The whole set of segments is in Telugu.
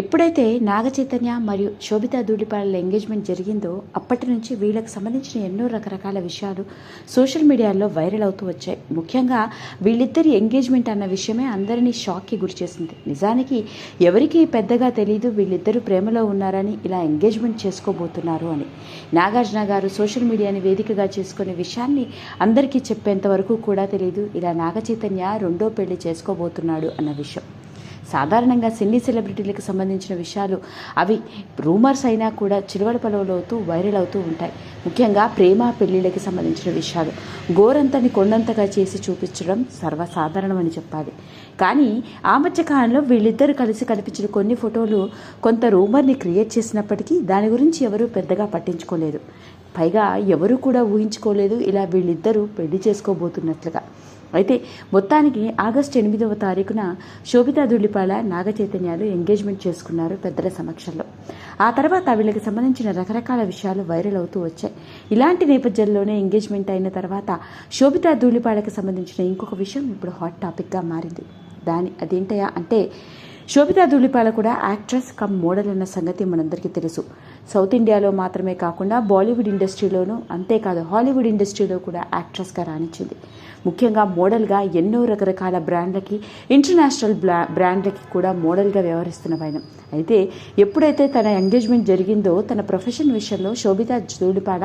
ఎప్పుడైతే నాగచైతన్య మరియు శోభితా ధూళిపాల ఎంగేజ్మెంట్ జరిగిందో అప్పటి నుంచి వీళ్ళకి సంబంధించిన ఎన్నో రకరకాల విషయాలు సోషల్ మీడియాలో వైరల్ అవుతూ వచ్చాయి. ముఖ్యంగా వీళ్ళిద్దరి ఎంగేజ్మెంట్ అన్న విషయమే అందరినీ షాక్కి గురిచేసింది నిజానికి ఎవరికీ పెద్దగా తెలియదు వీళ్ళిద్దరూ ప్రేమలో ఉన్నారని ఇలా ఎంగేజ్మెంట్ చేసుకోబోతున్నారు అని. నాగార్జున గారు సోషల్ మీడియాని వేదికగా చేసుకునే విషయాన్ని అందరికీ చెప్పేంత వరకు కూడా తెలియదు ఇలా నాగచైతన్య రెండో పెళ్ళి చేసుకోబోతున్నాడు అన్న విషయం. సాధారణంగా సినీ సెలబ్రిటీలకు సంబంధించిన విషయాలు అవి రూమర్స్ అయినా కూడా చిలువల పలవలవుతూ వైరల్ అవుతూ ఉంటాయి. ముఖ్యంగా ప్రేమ పెళ్ళిళ్ళకి సంబంధించిన విషయాలు. గోరంతని కొండంతగా చేసి చూపించడం సర్వసాధారణమని చెప్పాలి. కానీ ఆ మధ్యకాలంలో వీళ్ళిద్దరూ కలిసి కనిపించిన కొన్ని ఫోటోలు కొంత రూమర్ని క్రియేట్ చేసినప్పటికీ దాని గురించి ఎవరూ పెద్దగా పట్టించుకోలేదు. పైగా ఎవరూ కూడా ఊహించుకోలేదు ఇలా వీళ్ళిద్దరూ పెళ్ళి చేసుకోబోతున్నట్లుగా. అయితే మొత్తానికి ఆగస్టు ఎనిమిదవ తారీఖున శోభితా ధూళిపాల నాగ చైతన్యాలు ఎంగేజ్మెంట్ చేసుకున్నారు పెద్దల సమక్షంలో. ఆ తర్వాత వీళ్ళకి సంబంధించిన రకరకాల విషయాలు వైరల్ అవుతూ వచ్చాయి. ఇలాంటి నేపథ్యంలోనే ఎంగేజ్మెంట్ అయిన తర్వాత శోభితా ధూళిపాడకి సంబంధించిన ఇంకొక విషయం ఇప్పుడు హాట్ టాపిక్గా మారింది. దాని అదేంటయా అంటే శోభితా ధూళిపాల కూడా యాక్ట్రెస్ కమ్ మోడల్ అన్న సంగతి మనందరికీ తెలుసు. సౌత్ ఇండియాలో మాత్రమే కాకుండా బాలీవుడ్ ఇండస్ట్రీలోనూ అంతేకాదు హాలీవుడ్ ఇండస్ట్రీలో కూడా యాక్ట్రెస్గా రాణించింది. ముఖ్యంగా మోడల్గా ఎన్నో రకరకాల బ్రాండ్లకి ఇంటర్నేషనల్ బ్లా బ్రాండ్లకి కూడా మోడల్గా వ్యవహరిస్తున్న ఆయన. అయితే ఎప్పుడైతే తన ఎంగేజ్మెంట్ జరిగిందో తన ప్రొఫెషన్ విషయంలో శోభితా జూడిపాడ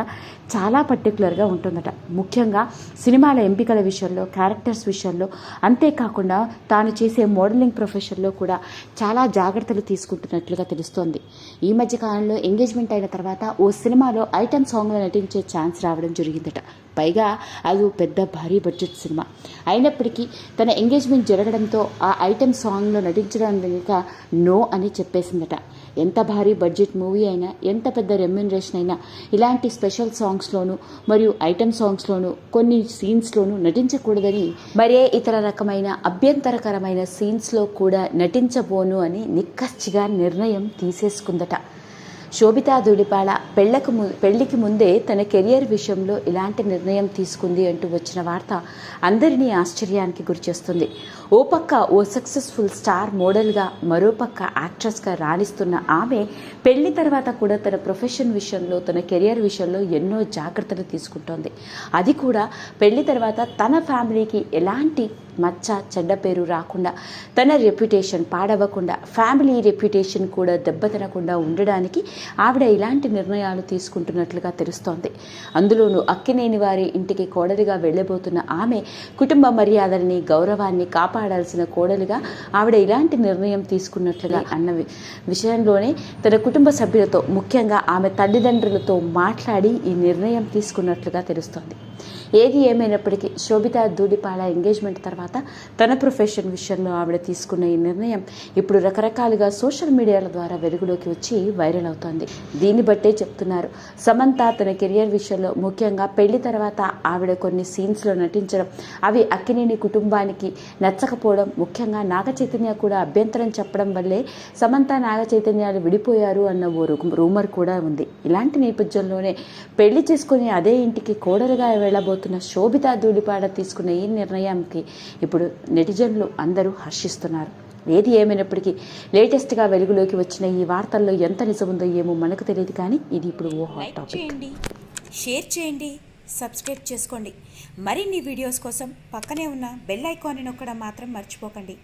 చాలా పర్టికులర్గా ఉంటుందట. ముఖ్యంగా సినిమాల ఎంపికల విషయంలో క్యారెక్టర్స్ విషయంలో అంతేకాకుండా తాను చేసే మోడలింగ్ ప్రొఫెషన్లో కూడా చాలా జాగ్రత్తలు తీసుకుంటున్నట్లుగా తెలుస్తోంది. ఈ మధ్య కాలంలో ఎంగేజ్మెంట్ అయిన తర్వాత ఓ సినిమాలో ఐటమ్ సాంగ్లో నటించే ఛాన్స్ రావడం జరిగిందట. పైగా అది పెద్ద భారీ బడ్జెట్ సినిమా. అయినప్పటికీ తన ఎంగేజ్మెంట్ జరగడంతో ఆ ఐటెం సాంగ్లో నటించడం వెనుక నో అని చెప్పేసిందట. ఎంత భారీ బడ్జెట్ మూవీ అయినా ఎంత పెద్ద రెమ్యునరేషన్ అయినా ఇలాంటి స్పెషల్ సాంగ్స్లోనూ మరియు ఐటెం సాంగ్స్లోనూ కొన్ని సీన్స్లోనూ నటించకూడదని మరే ఇతర రకమైన అభ్యంతరకరమైన సీన్స్లో కూడా నటించబోను అని నిక్కచ్చిగా నిర్ణయం తీసేసుకుందట. శోభితా ధూళిపాల పెళ్ళకు ము పెళ్ళికి ముందే తన కెరియర్ విషయంలో ఇలాంటి నిర్ణయం తీసుకుంది అంటూ వచ్చిన వార్త అందరినీ ఆశ్చర్యానికి గురిచేస్తుంది. ఓ పక్క ఓ సక్సెస్ఫుల్ స్టార్ మోడల్గా మరో పక్క యాక్ట్రెస్గా రాణిస్తున్న ఆమె పెళ్ళి తర్వాత కూడా తన ప్రొఫెషన్ విషయంలో తన కెరియర్ విషయంలో ఎన్నో జాగ్రత్తలు తీసుకుంటోంది. అది కూడా పెళ్ళి తర్వాత తన ఫ్యామిలీకి ఎలాంటి మచ్చ చెడ్డ పేరు రాకుండా తన రెప్యుటేషన్ పాడవకుండా ఫ్యామిలీ రెప్యుటేషన్ కూడా దెబ్బతినకుండా ఉండడానికి ఆవిడ ఇలాంటి నిర్ణయాలు తీసుకుంటున్నట్లుగా తెలుస్తోంది. అందులోనూ అక్కినేని వారి ఇంటికి కోడలిగా వెళ్ళబోతున్న ఆమె కుటుంబ మర్యాదల్ని గౌరవాన్ని కాపాడాల్సిన కోడలిగా ఆవిడ ఇలాంటి నిర్ణయం తీసుకున్నట్లుగా అన్న విషయంలోనే తన కుటుంబ సభ్యులతో ముఖ్యంగా ఆమె తల్లిదండ్రులతో మాట్లాడి ఈ నిర్ణయం తీసుకున్నట్లుగా తెలుస్తోంది. ఏది ఏమైనప్పటికీ శోభితా దూడిపాల ఎంగేజ్మెంట్ తర్వాత తన ప్రొఫెషన్ విషయంలో ఆవిడ తీసుకున్న ఈ నిర్ణయం ఇప్పుడు రకరకాలుగా సోషల్ మీడియాల ద్వారా వెలుగులోకి వచ్చి వైరల్ అవుతోంది. దీన్ని బట్టే చెప్తున్నారు. సమంత తన కెరియర్ విషయంలో ముఖ్యంగా పెళ్ళి తర్వాత ఆవిడ కొన్ని సీన్స్లో నటించడం అవి అక్కినేని కుటుంబానికి నచ్చకపోవడం ముఖ్యంగా నాగ చైతన్య కూడా అభ్యంతరం చెప్పడం వల్లే సమంత నాగ చైతన్యాలు విడిపోయారు అన్న ఓ రూమర్ కూడా ఉంది. ఇలాంటి నేపథ్యంలోనే పెళ్ళి చేసుకుని అదే ఇంటికి కోడలుగా వెళ్ళబోతున్న శోభితా ధూళిపాడ తీసుకున్న ఈ నిర్ణయానికి ఇప్పుడు నెటిజన్లు అందరూ హర్షిస్తున్నారు. ఏది ఏమైనప్పటికీ లేటెస్ట్గా వెలుగులోకి వచ్చిన ఈ వార్తల్లో ఎంత నిజముందో ఏమో మనకు తెలియదు కానీ ఇది ఇప్పుడు ఓ హాట్ టాపిక్. షేర్ చేయండి సబ్స్క్రైబ్ చేసుకోండి. మరిన్ని వీడియోస్ కోసం పక్కనే ఉన్న బెల్ ఐకాన్ని నొక్కడం మాత్రం మర్చిపోకండి.